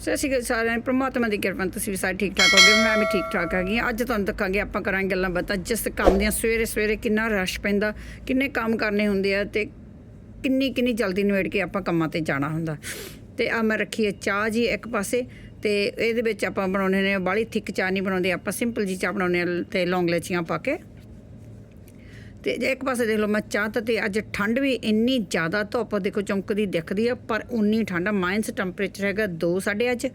ਸਤਿ ਸ਼੍ਰੀ ਅਕਾਲ ਸਾਰਿਆਂ ਨੂੰ, ਪ੍ਰਮਾਤਮਾ ਦੀ ਕਿਰਪਾ ਨਾਲ ਤੁਸੀਂ ਵੀ ਸਾਰੇ ਠੀਕ ਠਾਕ ਹੋਗੇ, ਮੈਂ ਵੀ ਠੀਕ ਠਾਕ ਹੈਗੀ ਹਾਂ। ਅੱਜ ਤੁਹਾਨੂੰ ਦੱਸਾਂਗੇ ਆਪਾਂ ਕਰਾਂਗੇ ਗੱਲਾਂ ਬਾਤਾਂ। ਜਿਸ ਕੰਮ ਦੀਆਂ ਸਵੇਰੇ ਸਵੇਰੇ ਕਿੰਨਾ ਰਸ਼ ਪੈਂਦਾ, ਕਿੰਨੇ ਕੰਮ ਕਰਨੇ ਹੁੰਦੇ ਆ ਤੇ ਕਿੰਨੀ ਕਿੰਨੀ ਜਲਦੀ ਨਿਬੇੜ ਕੇ ਆਪਾਂ ਕੰਮਾਂ ਤੇ ਜਾਣਾ ਹੁੰਦਾ। ਤੇ ਆ ਮੈਂ ਰੱਖੀ ਹੈ ਚਾਹ ਜੀ ਇੱਕ ਪਾਸੇ, ਤੇ ਇਹਦੇ ਵਿੱਚ ਆਪਾਂ ਬਣਾਉਣੇ ਨੇ ਬਾਹਲੀ ਥਿੱਕ ਚਾਹ ਨਹੀਂ ਬਣਾਉਂਦੇ, ਆਪਾਂ ਸਿੰਪਲ ਜੀ ਚਾਹ ਬਣਾਉਂਦੇ ਹਾਂ ਤੇ ਲੌਂਗ ਲੈਚੀਆਂ ਪਾ ਕੇ। ਤੇ ਜੇ ਇੱਕ ਪਾਸੇ ਦੇਖ ਲਓ ਮੈਂ ਚਾਹ ਤਾਂ ਤੇ ਅੱਜ ਠੰਡ ਵੀ ਇੰਨੀ ਜ਼ਿਆਦਾ ਧੁੱਪ ਦੇਖੋ ਚਮਕਦੀ ਦਿਖਦੀ ਆ, ਪਰ ਉਨੀ ਠੰਡ ਮਾਈਨਸ ਟੈਂਪਰੇਚਰ ਹੈਗਾ 2 ਸਾਢੇ ਅੱਜ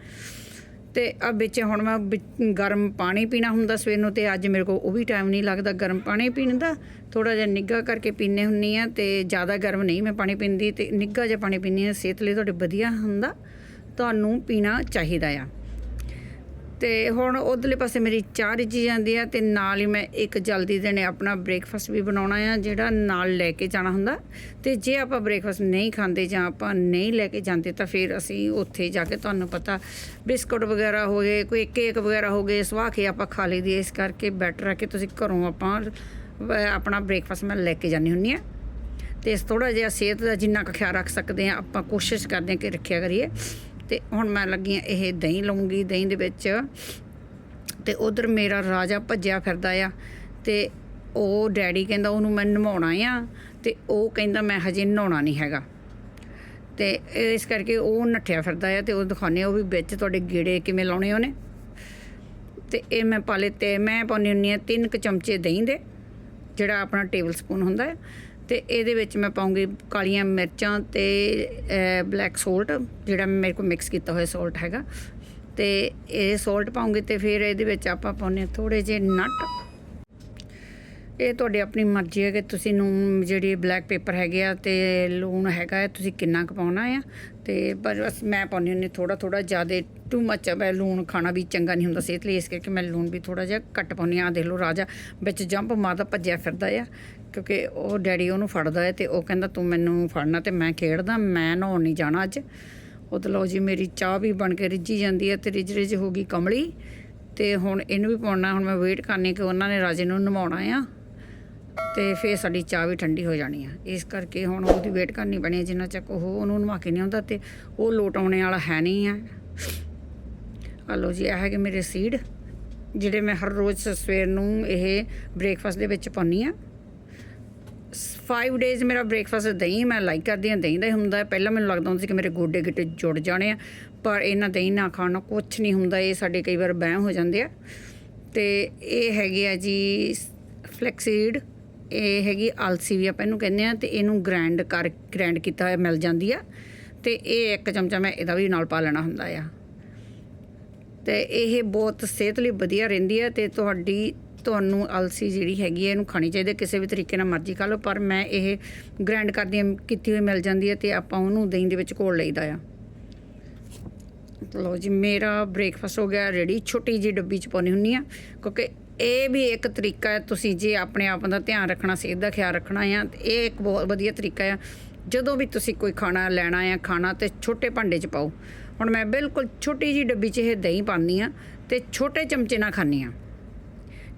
ਤੇ ਆ ਵਿੱਚ ਹੁਣ ਮੈਂ ਵਿੱਚ ਗਰਮ ਪਾਣੀ ਪੀਣਾ ਹੁੰਦਾ ਸਵੇਰ ਨੂੰ ਤੇ ਅੱਜ ਮੇਰੇ ਕੋਲ ਉਹ ਵੀ ਟਾਈਮ ਨਹੀਂ ਲੱਗਦਾ ਗਰਮ ਪਾਣੀ ਪੀਣ ਦਾ। ਥੋੜਾ ਜਿਹਾ ਨਿੱਘਾ ਕਰਕੇ ਪੀਨੇ ਹੁੰਨੀ ਆ ਤੇ ਜ਼ਿਆਦਾ ਗਰਮ ਨਹੀਂ ਮੈਂ ਪਾਣੀ ਪੀਂਦੀ ਤੇ ਨਿੱਘਾ ਜਿਹਾ ਪਾਣੀ ਪੀਨੀ ਆ, ਸਿਹਤ ਲਈ ਤੁਹਾਡੇ ਵਧੀਆ ਹੁੰਦਾ। ਤੁਹਾਨੂੰ ਪੀਣਾ ਚਾਹੀਦਾ ਆ। ਤੇ ਹੁਣ ਉਧਰਲੇ ਪਾਸੇ ਮੇਰੀ ਚਾਹ ਰਿੱਝੀ ਜਾਂਦੀ ਆ ਤੇ ਨਾਲ ਹੀ ਮੈਂ ਇੱਕ ਜਲਦੀ ਦੇ ਨੇ ਆਪਣਾ ਬ੍ਰੇਕਫਾਸਟ ਵੀ ਬਣਾਉਣਾ ਆ, ਜਿਹੜਾ ਨਾਲ ਲੈ ਕੇ ਜਾਣਾ ਹੁੰਦਾ। ਤੇ ਜੇ ਆਪਾਂ ਬ੍ਰੇਕਫਾਸਟ ਨਹੀਂ ਖਾਂਦੇ ਜਾਂ ਆਪਾਂ ਨਹੀਂ ਲੈ ਕੇ ਜਾਂਦੇ ਤਾਂ ਫਿਰ ਅਸੀਂ ਉੱਥੇ ਜਾ ਕੇ ਤੁਹਾਨੂੰ ਪਤਾ ਬਿਸਕੁਟ ਵਗੈਰਾ ਹੋ ਗਏ, ਕੋਈ ਕੇਕ ਵਗੈਰਾ ਹੋ ਗਏ ਸਵਾਹ ਕੇ ਆਪਾਂ ਖਾ ਲਈਦੀ ਇਸ ਕਰਕੇ ਬੈਟਰ ਹੈ ਕਿ ਤੁਸੀਂ ਘਰੋਂ ਆਪਾਂ ਆਪਣਾ ਬ੍ਰੇਕਫਾਸਟ ਮੈਂ ਲੈ ਕੇ ਜਾਂਦੀ ਹੁੰਨੀ ਆ। ਤੇ ਇਸ ਥੋੜਾ ਜਿਹਾ ਸਿਹਤ ਦਾ ਜਿੰਨਾ ਕੁ ਖਿਆਲ ਰੱਖ ਸਕਦੇ ਆ, ਆਪਾਂ ਕੋਸ਼ਿਸ਼ ਕਰਦੇ ਆ ਕਿ ਰੱਖਿਆ ਕਰੀਏ। ਤੇ ਹੁਣ ਮੈਂ ਲੱਗੀ ਆ ਇਹ ਦਹੀਂ ਲਵਾਂਗੀ ਦਹੀਂ ਦੇ ਵਿੱਚ। ਤੇ ਉਧਰ ਮੇਰਾ ਰਾਜਾ ਭੱਜਿਆ ਫਿਰਦਾ ਆ ਤੇ ਉਹ ਡੈਡੀ ਕਹਿੰਦਾ ਉਹਨੂੰ ਮੈਂ ਨਵਾਉਣਾ ਆ ਤੇ ਉਹ ਕਹਿੰਦਾ ਮੈਂ ਹਜੇ ਨਹਾਉਣਾ ਨਹੀਂ ਹੈਗਾ। ਤੇ ਇਸ ਕਰਕੇ ਉਹ ਨੱਠਿਆ ਫਿਰਦਾ ਆ ਤੇ ਉਹ ਦਿਖਾਉਂਦੇ ਆ ਉਹ ਵੀ ਵਿੱਚ ਤੁਹਾਡੇ ਗੇੜੇ ਕਿਵੇਂ ਲਾਉਣੇ ਉਹਨੇ। ਤੇ ਇਹ ਮੈਂ ਪਾ ਲਏ ਤੇ ਮੈਂ ਪਾਉਂਦੀ ਹੁੰਦੀ ਆ ਤਿੰਨ ਕੁ ਚਮਚੇ ਦਹੀਂ ਦੇ, ਜਿਹੜਾ ਆਪਣਾ ਟੇਬਲ ਸਪੂਨ ਹੁੰਦਾ ਹੈ ਤੇ ਇਹਦੇ ਵਿੱਚ ਮੈਂ ਪਾਉਂਗੀ ਕਾਲੀਆਂ ਮਿਰਚਾਂ ਤੇ ਬਲੈਕ ਸੋਲਟ ਜਿਹੜਾ ਮੇਰੇ ਕੋਲ ਮਿਕਸ ਕੀਤਾ ਹੋਇਆ ਸੋਲਟ ਹੈਗਾ। ਤੇ ਇਹ ਸੋਲਟ ਪਾਉਂਗੀ ਤੇ ਫਿਰ ਇਹਦੇ ਵਿੱਚ ਆਪਾਂ ਪਾਉਂਦੇ ਥੋੜੇ ਜਿਹੇ ਨਟ ਇਹ ਤੁਹਾਡੀ ਆਪਣੀ ਮਰਜ਼ੀ ਹੈ ਕਿ ਤੁਸੀਂ ਨੂੰ ਜਿਹੜੀ ਬਲੈਕ ਪੇਪਰ ਹੈਗੇ ਆ ਤੇ ਲੂਣ ਹੈਗਾ ਹੈ, ਤੁਸੀਂ ਕਿੰਨਾ ਕੁ ਪਾਉਣਾ ਆ। ਤੇ ਪਰ ਬਸ ਮੈਂ ਪਾਉਂਦੀ ਹੁੰਦੀ ਥੋੜਾ ਥੋੜਾ ਜ਼ਿਆਦਾ ਟੂ ਮੱਚ ਮੈਂ ਲੂਣ ਖਾਣਾ ਵੀ ਚੰਗਾ ਨਹੀਂ ਹੁੰਦਾ ਸਿਹਤ ਲਈ, ਇਸ ਕਰਕੇ ਮੈਂ ਲੂਣ ਵੀ ਥੋੜਾ ਜਿਹਾ ਘੱਟ ਪਾਉਂਦੀ ਆ ਦੇਖ ਲਓ ਰਾਜਾ ਵਿੱਚ ਜੰਪ ਮਾਰਦਾ, ਭੱਜਿਆ ਫਿਰਦਾ ਆ। ਕਿਉਂਕਿ ਉਹ ਡੈਡੀ ਉਹਨੂੰ ਫੜਦਾ ਹੈ ਤੇ ਉਹ ਕਹਿੰਦਾ, ਤੂੰ ਮੈਨੂੰ ਫੜਨਾ ਤੇ ਮੈਂ ਖੇਡਦਾ, ਮੈਂ ਨਹਾਉਣ ਨਹੀਂ ਜਾਣਾ ਅੱਜ। ਉਹ ਤਾਂ ਲਓ ਜੀ, ਮੇਰੀ ਚਾਹ ਵੀ ਬਣ ਕੇ ਰਿੱਝੀ ਜਾਂਦੀ ਹੈ ਤੇ ਰਿੱਝ ਰਿੱਝ ਹੋ ਗਈ ਕਮਲੀ ਤੇ ਹੁਣ ਇਹਨੂੰ ਵੀ ਪਾਉਣਾ, ਹੁਣ ਮੈਂ ਵੇਟ ਕਰਨੀ ਕਿ ਉਹਨਾਂ ਨੇ ਰਾਜੇ ਨੂੰ ਨਵਾਉਣਾ ਆ ਤੇ ਫੇਰ ਸਾਡੀ ਚਾਹ ਵੀ ਠੰਡੀ ਹੋ ਜਾਣੀ ਆ। ਇਸ ਕਰਕੇ ਹੁਣ ਉਹਦੀ ਵੇਟ ਕਰਨੀ ਪੈਣੀ ਹੈ ਜਿੰਨਾ ਚੱਕ ਉਹ ਉਹਨੂੰ ਨਵਾ ਕੇ ਨਹੀਂ ਆਉਂਦਾ ਤੇ ਉਹ ਲੋਟ ਆਉਣੇ ਵਾਲਾ ਹੈ ਨਹੀਂ ਆ। ਆ ਲਓ ਜੀ, ਇਹ ਹੈਗੇ ਮੇਰੇ ਸੀਡ ਜਿਹੜੇ ਮੈਂ ਹਰ ਰੋਜ਼ ਸਵੇਰ ਨੂੰ ਇਹ ਬ੍ਰੇਕਫਾਸਟ ਦੇ ਵਿੱਚ ਪਾਉਂਦੀ ਆ। 5 ਡੇਜ਼ ਮੇਰਾ ਬ੍ਰੇਕਫਾਸਟ ਦਹੀਂ ਮੈਂ ਲਾਈਕ ਕਰਦੀ ਹਾਂ, ਦਹੀਂ ਦਾ ਹੀ ਹੁੰਦਾ ਪਹਿਲਾਂ ਮੈਨੂੰ ਲੱਗਦਾ ਹੁੰਦਾ ਸੀ ਕਿ ਮੇਰੇ ਗੋਡੇ ਗਿੱਟੇ ਜੁੜ ਜਾਣੇ ਆ, ਪਰ ਇਹਨਾਂ ਦਹੀਂ ਨਾ ਖਾਣ ਨਾਲ ਕੁਝ ਨਹੀਂ ਹੁੰਦਾ, ਇਹ ਸਾਡੇ ਕਈ ਵਾਰ ਬਹਿ ਹੋ ਜਾਂਦੇ ਆ। ਤੇ ਇਹ ਹੈਗੇ ਆ ਜੀ ਫਲੈਕਸੀਡ ਇਹ ਹੈਗੀ ਆਲਸੀ ਵੀ ਆਪਾਂ ਇਹਨੂੰ ਕਹਿੰਦੇ ਆ, ਤੇ ਇਹਨੂੰ ਗ੍ਰਾਈਂਡ ਕਰ ਗ੍ਰਾਈਂਡ ਕੀਤਾ ਹੋਇਆ ਮਿਲ ਜਾਂਦੀ ਆ। ਤੇ ਇਹ ਇੱਕ ਚਮਚਾ ਮੈਂ ਇਹਦਾ ਵੀ ਨਾਲ ਪਾ ਲੈਣਾ ਹੁੰਦਾ ਆ। ਤੇ ਇਹ ਬਹੁਤ ਸਿਹਤ ਲਈ ਵਧੀਆ ਰਹਿੰਦੀ ਹੈ ਤੇ ਤੁਹਾਡੀ ਤੁਹਾਨੂੰ ਅਲਸੀ ਜਿਹੜੀ ਹੈਗੀ ਹੈ ਇਹਨੂੰ ਖਾਣੀ ਚਾਹੀਦੀ ਕਿਸੇ ਵੀ ਤਰੀਕੇ ਨਾਲ ਮਰਜ਼ੀ ਖਾ ਲਓ, ਪਰ ਮੈਂ ਇਹ ਗ੍ਰਾਈਂਡ ਕਰਦੀ ਹਾਂ ਕੀਤੀ ਹੋਈ ਮਿਲ ਜਾਂਦੀ ਹੈ ਤੇ ਆਪਾਂ ਉਹਨੂੰ ਦਹੀਂ ਦੇ ਵਿੱਚ ਘੋਲ ਲਈਦਾ ਆ। ਲਓ ਜੀ, ਮੇਰਾ ਬ੍ਰੇਕਫਾਸਟ ਹੋ ਗਿਆ ਰੈਡੀ ਛੋਟੀ ਜੀ ਡੱਬੀ ਚ ਪਾਉਣੀ ਹੁੰਨੀ ਆ, ਕਿਉਂਕਿ ਇਹ ਵੀ ਇੱਕ ਤਰੀਕਾ ਹੈ, ਤੁਸੀਂ ਜੇ ਆਪਣੇ ਆਪ ਦਾ ਧਿਆਨ ਰੱਖਣਾ, ਸਿਹਤ ਦਾ ਖਿਆਲ ਰੱਖਣਾ ਆ ਇਹ ਇੱਕ ਬਹੁਤ ਵਧੀਆ ਤਰੀਕਾ ਆ। ਜਦੋਂ ਵੀ ਤੁਸੀਂ ਕੋਈ ਖਾਣਾ ਲੈਣਾ ਆ, ਖਾਣਾ ਤੇ ਛੋਟੇ ਭਾਂਡੇ 'ਚ ਪਾਓ। ਹੁਣ ਮੈਂ ਬਿਲਕੁਲ ਛੋਟੀ ਜੀ ਡੱਬੀ 'ਚ ਇਹ ਦਹੀਂ ਪਾਉਂਦੀ ਆ ਤੇ ਛੋਟੇ ਚਮਚੇ ਨਾਲ ਖਾਂਦੀ ਆ।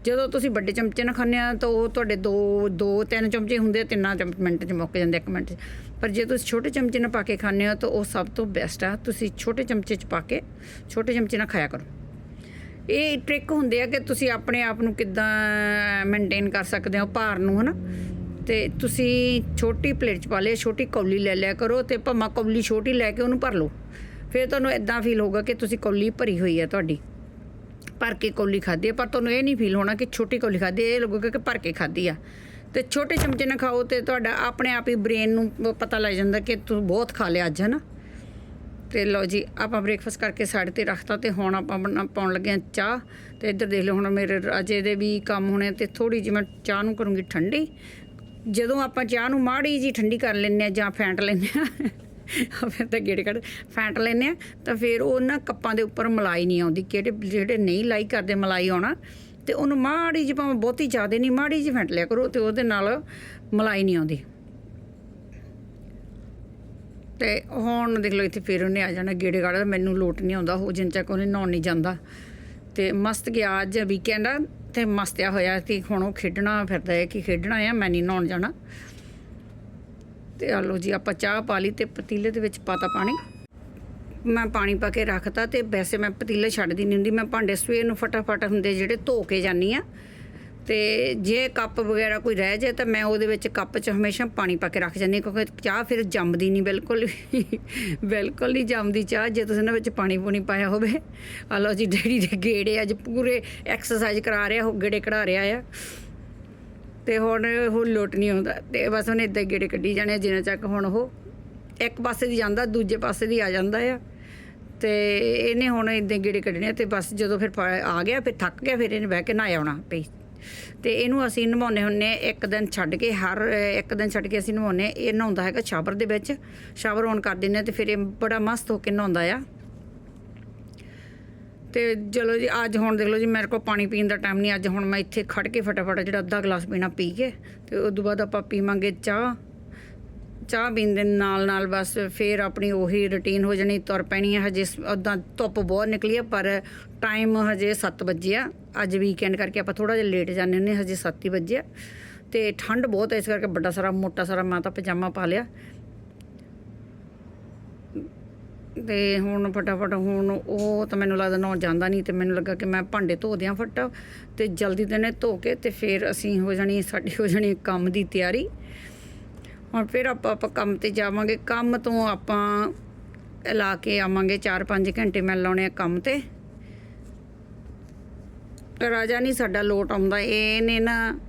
ਜਦੋਂ ਤੁਸੀਂ ਵੱਡੇ ਚਮਚੇ ਨਾਲ ਖਾਂਦੇ ਆ ਤਾਂ ਉਹ ਤੁਹਾਡੇ ਦੋ ਦੋ ਤਿੰਨ ਚਮਚੇ ਹੁੰਦੇ ਆ, ਤਿੰਨਾਂ ਚਮ- ਮਿੰਟ 'ਚ ਮੁੱਕ ਜਾਂਦੇ ਇੱਕ ਮਿੰਟ 'ਚ। ਪਰ ਜੇ ਤੁਸੀਂ ਛੋਟੇ ਚਮਚੇ ਨਾਲ ਪਾ ਕੇ ਖਾਂਦੇ ਹੋ ਤਾਂ ਉਹ ਸਭ ਤੋਂ ਬੈਸਟ ਆ। ਤੁਸੀਂ ਛੋਟੇ ਚਮਚੇ 'ਚ ਪਾ ਕੇ ਛੋਟੇ ਚਮਚੇ ਨਾਲ ਖਾਇਆ ਕਰੋ। ਇਹ ਟ੍ਰਿਕ ਹੁੰਦੇ ਆ ਕਿ ਤੁਸੀਂ ਆਪਣੇ ਆਪ ਨੂੰ ਕਿੱਦਾਂ ਮੇਨਟੇਨ ਕਰ ਸਕਦੇ ਹੋ ਭਾਰ ਨੂੰ ਹਨਾ? ਤੇ ਤੁਸੀਂ ਛੋਟੀ ਪਲੇਟ 'ਚ ਪਾ ਲਿਆ ਛੋਟੀ ਕੌਲੀ ਲੈ ਲਿਆ ਕਰੋ ਤੇ ਭਾਵੇਂ ਕੌਲੀ ਛੋਟੀ ਲੈ ਕੇ ਉਹਨੂੰ ਭਰ ਲਓ। ਫਿਰ ਤੁਹਾਨੂੰ ਇਦਾਂ ਫੀਲ ਹੋਊਗਾ ਕਿ ਤੁਸੀਂ ਕੌਲੀ ਭਰੀ ਹੋਈ ਹੈ ਤੁਹਾਡੀ। ਭਰ ਕੇ ਕੌਲੀ ਖਾਧੀ ਹੈ ਪਰ ਤੁਹਾਨੂੰ ਇਹ ਨਹੀਂ ਫੀਲ ਹੋਣਾ ਕਿ ਛੋਟੀ ਕੌਲੀ ਖਾਧੀ ਇਹ ਲੱਗੂਗਾ ਕਿ ਭਰ ਕੇ ਖਾਧੀ ਆ। ਤੇ ਛੋਟੇ ਚਮਚੇ ਨਾਲ ਖਾਓ ਤੇ ਤੁਹਾਡਾ ਆਪਣੇ ਆਪ ਹੀ ਬ੍ਰੇਨ ਨੂੰ ਪਤਾ ਲੱਗ ਜਾਂਦਾ ਕਿ ਤੂੰ ਬਹੁਤ ਖਾ ਲਿਆ ਅੱਜ ਹੈ ਨਾ ਤੇ ਲਓ ਜੀ, ਆਪਾਂ ਬ੍ਰੇਕਫਾਸਟ ਕਰਕੇ ਸਾਈਡ ਤੇ ਰੱਖਤਾ ਤੇ ਹੁਣ ਆਪਾਂ ਬਣਾ- ਪਾਉਣ ਲੱਗੇ ਹਾਂ ਚਾਹ। ਤੇ ਇੱਧਰ ਦੇਖ ਲਓ, ਹੁਣ ਮੇਰੇ ਰਾਜੇ ਦੇ ਵੀ ਕੰਮ ਹੋਣੇ ਤੇ ਥੋੜੀ ਜਿਹੀ ਮੈਂ ਚਾਹ ਨੂੰ ਕਰੂੰਗੀ ਠੰਡੀ। ਜਦੋਂ ਆਪਾਂ ਚਾਹ ਨੂੰ ਮਾੜੀ ਜੀ ਠੰਡੀ ਕਰ ਲੈਂਦੇ ਆ ਜਾਂ ਫੈਂਟ ਲੈਂਦੇ ਆ ਫਿਰ ਤਾਂ ਗੇੜੇ ਕੱਢ ਫੈਂਟ ਲੈਂਦੇ ਆ, ਤਾਂ ਫਿਰ ਉਹ ਨਾ ਕੱਪਾਂ ਦੇ ਉੱਪਰ ਮਲਾਈ ਨਹੀਂ ਆਉਂਦੀ, ਕਿਹੜੇ ਜਿਹੜੇ ਨਹੀਂ ਲਾਈਕ ਕਰਦੇ ਮਲਾਈ ਆਉਣਾ, ਤੇ ਉਹਨੂੰ ਮਾੜੀ ਜਿਹੀ ਭਾਵੇਂ ਬਹੁਤੀ ਜ਼ਿਆਦਾ ਨਹੀਂ, ਮਾੜੀ ਜਿਹੀ ਫੈਂਟ ਲਿਆ ਕਰੋ ਤੇ ਉਹਦੇ ਨਾਲ ਮਲਾਈ ਨਹੀਂ ਆਉਂਦੀ। ਤੇ ਹੁਣ ਦੇਖ ਲਓ ਇੱਥੇ ਫਿਰ ਉਹਨੇ ਆ ਜਾਣਾ ਗੇੜੇ ਗਾੜਾ ਮੈਨੂੰ ਲੋਟ ਨਹੀਂ ਆਉਂਦਾ, ਉਹ ਜਿੰਨ ਚੱਕ ਉਹਨੇ ਨਹਾਉਣ ਨਹੀਂ ਜਾਂਦਾ। ਤੇ ਮਸਤ ਗਿਆ ਅੱਜ ਵੀਕਐਂਡ ਆ, ਤੇ ਮਸਤਿਆ ਹੋਇਆ ਕਿ ਹੁਣ ਉਹ ਖੇਡਣਾ ਫਿਰਦਾ ਹੈ, ਕਿ ਖੇਡਣਾ ਆ, ਮੈਂ ਨਹੀਂ ਨਹਾਉਣ ਜਾਣਾ। ਤੇ ਆ ਲਓ ਜੀ, ਆਪਾਂ ਚਾਹ ਪਾ ਲਈ ਤੇ ਪਤੀਲੇ ਦੇ ਵਿੱਚ ਪਾਤਾ ਪਾਣੀ। ਮੈਂ ਪਾਣੀ ਪਾ ਕੇ ਰੱਖਤਾ ਤੇ ਵੈਸੇ ਮੈਂ ਪਤੀਲੇ ਛੱਡਦੀ ਨਹੀਂ ਹੁੰਦੀ, ਮੈਂ ਭਾਂਡੇ ਸਵੇਰ ਨੂੰ ਫਟਾਫਟ ਹੁੰਦੇ ਜਿਹੜੇ ਧੋ ਕੇ ਜਾਨੀ ਆ ਤੇ ਜੇ ਕੱਪ ਵਗੈਰਾ ਕੋਈ ਰਹਿ ਜਾਏ ਤਾਂ ਮੈਂ ਉਹਦੇ ਵਿੱਚ ਕੱਪ 'ਚ ਹਮੇਸ਼ਾ ਪਾਣੀ ਪਾ ਕੇ ਰੱਖ ਜਾਂਦੀ ਹਾਂ, ਕਿਉਂਕਿ ਚਾਹ ਫਿਰ ਜੰਮਦੀ ਨਹੀਂ ਬਿਲਕੁਲ ਬਿਲਕੁਲ ਨਹੀਂ ਜੰਮਦੀ ਚਾਹ, ਜੇ ਤੁਸੀਂ ਇਹਨਾਂ ਵਿੱਚ ਪਾਣੀ ਪੂਣੀ ਪਾਇਆ ਹੋਵੇ। ਆ ਲਓ ਜੀ, ਡੈਡੀ ਦੇ ਗੇੜੇ ਅੱਜ ਪੂਰੇ ਐਕਸਰਸਾਈਜ਼ ਕਰਾ ਰਿਹਾ ਹੋ ਗੇੜੇ ਕਢਾ ਰਿਹਾ ਆ। ਤੇ ਹੁਣ ਉਹ ਲੋਟ ਨਹੀਂ ਆਉਂਦਾ। ਤੇ ਬਸ ਉਹਨੇ ਇਦਾਂ ਗੇੜੇ ਕੱਢੀ ਜਾਣੇ ਆ, ਜਿੰਨਾ ਚੱਕ ਹੁਣ ਉਹ ਇੱਕ ਪਾਸੇ ਦੀ ਜਾਂਦਾ, ਦੂਜੇ ਪਾਸੇ ਦੀ ਆ ਜਾਂਦਾ ਆ। ਤੇ ਇਹਨੇ ਹੁਣ ਇਦਾਂ ਗੇੜੇ ਕੱਢਣੇ ਆ ਤੇ ਬਸ ਜਦੋਂ ਫਿਰ ਪਾ- ਆ ਗਿਆ, ਫਿਰ ਥੱਕ ਗਿਆ, ਫਿਰ ਇਹਨੇ ਬਹਿ ਕੇ ਨਹਾਇਆ ਆਉਣਾ ਪਈ ਤੇ ਇਹਨੂੰ ਅਸੀਂ ਨਵਾਉਨੇ ਹੁੰਨੇ ਇੱਕ ਦਿਨ ਛੱਡ ਕੇ ਹਰ, ਇੱਕ ਦਿਨ ਛੱਡ ਕੇ ਅਸੀਂ ਨਵਾਉਨੇ ਇਹ ਨਹਾਉਂਦਾ ਹੈਗਾ ਸ਼ਾਵਰ ਦੇ ਵਿੱਚ। ਸ਼ਾਵਰ ਔਨ ਕਰ ਦਿੰਨੇ ਆ ਤੇ ਫਿਰ ਇਹ ਬੜਾ ਮਸਤ ਹੋ ਕੇ ਨਹਾਉਂਦਾ ਆ। ਤੇ ਚਲੋ ਜੀ, ਅੱਜ ਹੁਣ ਦੇਖ ਲਓ ਜੀ, ਮੇਰੇ ਕੋਲ ਪਾਣੀ ਪੀਣ ਦਾ ਟਾਈਮ ਨਹੀਂ, ਅੱਜ ਹੁਣ ਮੈਂ ਇੱਥੇ ਖੜ ਕੇ ਫਟਾਫਟ ਜਿਹੜਾ ਅੱਧਾ ਗਲਾਸ ਪੀਣਾ ਪੀ ਕੇ ਤੇ ਉਸ ਤੋਂ ਬਾਅਦ ਆਪਾਂ ਪੀਵਾਂਗੇ ਚਾਹ। ਚਾਹ ਪੀਣ ਦੇ ਨਾਲ ਨਾਲ ਬਸ ਫੇਰ ਆਪਣੀ ਉਹੀ ਰੁਟੀਨ ਹੋ ਜਾਣੀ, ਤੁਰ ਪੈਣੀ ਹੈ ਹਜੇ ਉਦਾਂ ਧੁੱਪ ਬਹੁਤ ਨਿਕਲੀ ਹੈ ਪਰ ਟਾਈਮ ਹਜੇ 7 ਵਜੇ ਆ। ਅੱਜ ਵੀਕਐਂਡ ਕਰਕੇ ਆਪਾਂ ਥੋੜਾ ਜਿਹਾ ਲੇਟ ਜਾਂਦੇ ਹੁੰਦੇ ਹਜੇ 7 ਹੀ ਵਜੇ ਆ। ਤੇ ਠੰਡ ਬਹੁਤ ਹੈ ਇਸ ਕਰਕੇ ਵੱਡਾ ਸਾਰਾ, ਮੋਟਾ ਸਾਰਾ ਮੈਂ ਤਾਂ ਪਜਾਮਾ ਪਾ ਲਿਆ। ਤੇ ਹੁਣ ਫਟਾਫਟ ਹੁਣ ਉਹ ਤਾਂ ਮੈਨੂੰ ਲੱਗਦਾ ਨਹਾਉਣ ਜਾਂਦਾ ਨਹੀਂ ਤੇ ਮੈਨੂੰ ਲੱਗਾ ਕਿ ਮੈਂ ਭਾਂਡੇ ਧੋ ਦਿਆਂ ਫਟ ਤੇ ਜਲਦੀ ਦੇ ਨੇ ਧੋ ਕੇ ਤੇ ਫਿਰ ਅਸੀਂ ਹੋ ਜਾਣੀ, ਸਾਡੀ ਹੋ ਜਾਣੀ ਕੰਮ ਦੀ ਤਿਆਰੀ। ਹੁਣ ਫਿਰ ਆਪਾਂ ਆਪਾਂ ਕੰਮ ਤੇ ਜਾਵਾਂਗੇ। ਕੰਮ ਤੋਂ ਆਪਾਂ ਲਾ ਕੇ ਆਵਾਂਗੇ 4-5 ਘੰਟੇ ਮੈਂ ਲਾਉਣੇ ਆ ਕੰਮ ਤੇ। ਰਾਜਾ ਨਹੀਂ ਸਾਡਾ ਲੋਟ ਆਉਂਦਾ ਇਹ ਨੇ ਨਾ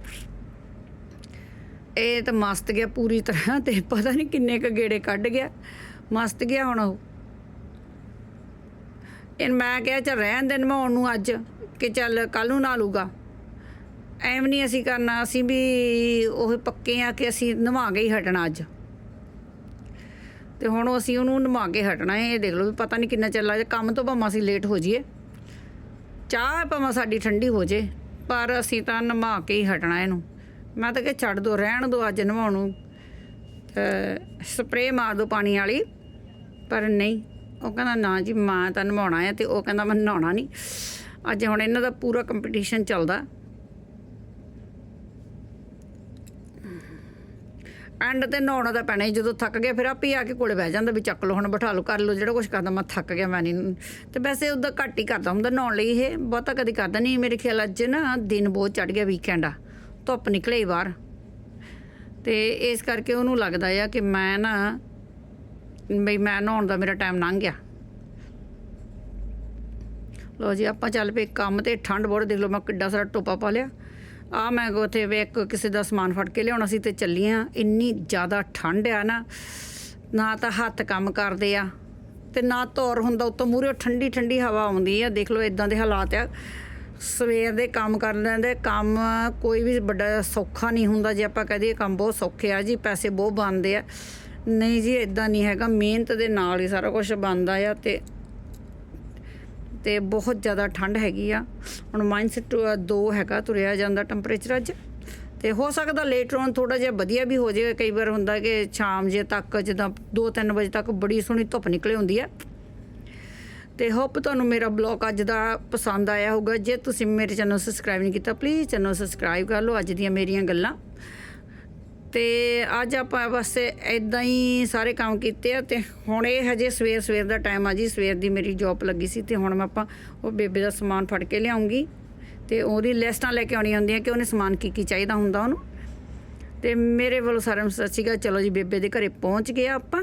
ਇਹ ਤਾਂ ਮਸਤ ਗਿਆ ਪੂਰੀ ਤਰ੍ਹਾਂ ਤੇ ਪਤਾ ਨਹੀਂ ਕਿੰਨੇ ਕ ਗੇੜੇ ਕੱਢ ਗਿਆ। ਮਸਤ ਗਿਆ ਹੁਣ ਉਹ। ਇਹ ਮੈਂ ਕਿਹਾ ਚੱਲ ਰਹਿਣ ਦੇ ਨਹਾਉਣ ਨੂੰ ਅੱਜ ਕਿ ਚੱਲ ਕੱਲ ਨੂੰ ਨਹਾ ਲੂਗਾ ਐਵੇਂ ਨਹੀਂ ਅਸੀਂ ਕਰਨਾ, ਅਸੀਂ ਵੀ ਉਹ ਪੱਕੇ ਆ ਕਿ ਅਸੀਂ ਨਵਾ ਕੇ ਹੀ ਹਟਣਾ ਅੱਜ। ਤੇ ਹੁਣ ਅਸੀਂ ਉਹਨੂੰ ਨਵਾ ਕੇ ਹਟਣਾ ਹੈ, ਇਹ ਦੇਖ ਲਓ ਵੀ ਪਤਾ ਨਹੀਂ ਕਿੰਨਾ ਚੱਲ ਲੱਗ ਕੰਮ ਤੋਂ ਭਾਵੇਂ ਅਸੀਂ ਲੇਟ ਹੋ ਜਾਈਏ। ਚਾਹ ਭਾਵੇਂ ਸਾਡੀ ਠੰਡੀ ਹੋ ਜੇ, ਪਰ ਅਸੀਂ ਤਾਂ ਨਵਾ ਕੇ ਹੀ ਹਟਣਾ ਇਹਨੂੰ। ਮੈਂ ਤਾਂ ਕਿ ਛੱਡ ਦੋ, ਰਹਿਣ ਦੋ ਅੱਜ ਨਵਾਉਣ ਨੂੰ। ਸਪਰੇਅ ਮਾਰ ਦੋ ਪਾਣੀ ਵਾਲੀ, ਪਰ ਨਹੀਂ। ਉਹ ਕਹਿੰਦਾ, ਨਾ ਜੀ, ਮਾਂ ਤਾਂ ਨਹਾਉਣਾ ਹੈ ਤੇ ਉਹ ਕਹਿੰਦਾ, ਮੈਂ ਨਹਾਉਣਾ ਨਹੀਂ। ਅੱਜ ਹੁਣ ਇਹਨਾਂ ਦਾ ਪੂਰਾ ਕੰਪੀਟੀਸ਼ਨ ਚੱਲਦਾ। ਐਂਡ ਤੇ ਨਹਾਉਣਾ ਤਾਂ ਪੈਣਾ ਹੀ, ਜਦੋਂ ਥੱਕ ਗਿਆ, ਫਿਰ ਆਪੇ ਆ ਕੇ ਕੋਲੇ ਬਹਿ ਜਾਂਦਾ ਵੀ ਚੱਕ ਲਓ, ਹੁਣ ਬਿਠਾ ਲਓ, ਕਰ ਲਓ, ਜਿਹੜਾ ਕੁਝ ਕਰਦਾ, ਮੈਂ ਥੱਕ ਗਿਆ, ਮੈਂ ਨਹੀਂ ਤੇ ਵੈਸੇ ਉਹਦਾ ਘੱਟ ਹੀ ਕਰਦਾ ਹੁੰਦਾ ਨਹਾਉਣ ਲਈ ਇਹ, ਬਹੁਤਾ ਕਦੀ ਕਰਦਾ ਨਹੀਂ। ਮੇਰੇ ਖਿਆਲ ਅੱਜ ਨਾ ਦਿਨ ਬਹੁਤ ਚੜ ਗਿਆ ਵੀਕਐਂਡ ਆ, ਧੁੱਪ ਨਿਕਲੇ ਬਾਹਰ। ਤੇ ਇਸ ਕਰਕੇ ਉਹਨੂੰ ਲੱਗਦਾ ਆ ਕਿ ਮੈਂ ਨਾ ਬਈ ਮੈਂ ਨਹਾਉਣ ਦਾ ਮੇਰਾ ਟਾਈਮ ਲੰਘ ਗਿਆ। ਲੋ ਜੀ, ਆਪਾਂ ਚੱਲ ਪਏ ਕੰਮ ਤੇ, ਠੰਡ ਬਹੁਤ, ਦੇਖ ਲਓ ਮੈਂ ਕਿੱਡਾ ਸਾਰਾ ਟੋਪਾ ਪਾ ਲਿਆ। ਆ ਮੈਂ ਉੱਥੇ ਵੇਖ ਕਿਸੇ ਦਾ ਸਮਾਨ ਫੜ ਕੇ ਲਿਆਉਣਾ ਸੀ ਤੇ ਚੱਲੀਆਂ ਇੰਨੀ ਜ਼ਿਆਦਾ ਠੰਡ ਆ ਨਾ ਨਾ ਤਾਂ ਹੱਥ ਕੰਮ ਕਰਦੇ ਆ ਤੇ ਨਾ ਧੌਰ ਹੁੰਦਾ, ਉੱਤੋਂ ਮੂਰੇ ਠੰਡੀ ਠੰਡੀ ਹਵਾ ਆਉਂਦੀ ਆ। ਦੇਖ ਲਓ ਇਦਾਂ ਦੇ ਹਾਲਾਤ ਆ। ਸਵੇਰ ਦੇ ਕੰਮ ਕਰ ਲੈਂਦੇ, ਕੰਮ ਕੋਈ ਵੀ ਵੱਡਾ ਸੌਖਾ ਨਹੀਂ ਹੁੰਦਾ। ਜੇ ਆਪਾਂ ਕਹਦੇ ਕੰਮ ਬਹੁਤ ਸੌਖੇ ਆ ਜੀ, ਪੈਸੇ ਬਹੁਤ ਬਣਦੇ ਆ। ਨਹੀਂ ਜੀ ਇਦਾਂ ਨਹੀਂ ਹੈਗਾ। ਮਿਹਨਤ ਦੇ ਨਾਲ ਹੀ ਸਾਰਾ ਕੁਝ ਬਣਦਾ ਆ ਤੇ ਤੇ ਬਹੁਤ ਜ਼ਿਆਦਾ ਠੰਡ ਹੈਗੀ ਆ। ਹੁਣ ਮਾਈਨਸ 2 ਹੈਗਾ, ਤੁਰਿਆ ਜਾਂਦਾ ਟੈਂਪਰੇਚਰ ਅੱਜ। ਤੇ ਹੋ ਸਕਦਾ ਲੇਟਰ ਔਨ ਥੋੜਾ ਜਿਹਾ ਵਧੀਆ ਵੀ ਹੋ ਜਾਏ ਕਈ ਵਾਰ ਹੁੰਦਾ ਕਿ ਸ਼ਾਮ ਜੇ ਤੱਕ, ਜਿੱਦਾਂ 2-3 ਵਜੇ ਤੱਕ ਬੜੀ ਸੋਹਣੀ ਧੁੱਪ ਨਿਕਲੇ ਹੁੰਦੀ ਹੈ ਤੇ ਹੋਪ ਤੁਹਾਨੂੰ ਮੇਰਾ ਬਲੌਗ ਅੱਜ ਦਾ ਪਸੰਦ ਆਇਆ ਹੋਊਗਾ। ਜੇ ਤੁਸੀਂ ਮੇਰੇ ਚੈਨਲ ਸਬਸਕ੍ਰਾਈਬ ਨਹੀਂ ਕੀਤਾ ਪਲੀਜ਼ ਚੈਨਲ ਸਬਸਕ੍ਰਾਈਬ ਕਰ ਲਓ। ਅੱਜ ਦੀਆਂ ਮੇਰੀਆਂ ਗੱਲਾਂ ਤੇ ਅੱਜ ਆਪਾਂ ਬਸ ਇਦਾਂ ਹੀ ਸਾਰੇ ਕੰਮ ਕੀਤੇ ਆ ਤੇ ਹੁਣ ਇਹ ਹਜੇ ਸਵੇਰ ਸਵੇਰ ਦਾ ਟਾਈਮ ਆ ਜੀ। ਸਵੇਰ ਦੀ ਮੇਰੀ ਜੌਬ ਲੱਗੀ ਸੀ ਤੇ ਹੁਣ ਮੈਂ ਆਪਾਂ ਉਹ ਬੇਬੇ ਦਾ ਸਮਾਨ ਫੜ ਕੇ ਲਿਆਉਂਗੀ ਤੇ ਉਹਦੀ ਲਿਸਟਾਂ ਲੈ ਕੇ ਆਉਣੀਆਂ ਹੁੰਦੀਆਂ ਕਿ ਉਹਨੇ ਸਮਾਨ ਕੀ ਕੀ ਚਾਹੀਦਾ ਹੁੰਦਾ ਉਹਨੂੰ। ਤੇ ਮੇਰੇ ਵੱਲੋਂ ਸਾਰਿਆਂ ਨੂੰ ਸਤਿ ਸ਼੍ਰੀ ਅਕਾਲ। ਚਲੋ ਜੀ, ਬੇਬੇ ਦੇ ਘਰੇ ਪਹੁੰਚ ਗਏ ਆਪਾਂ।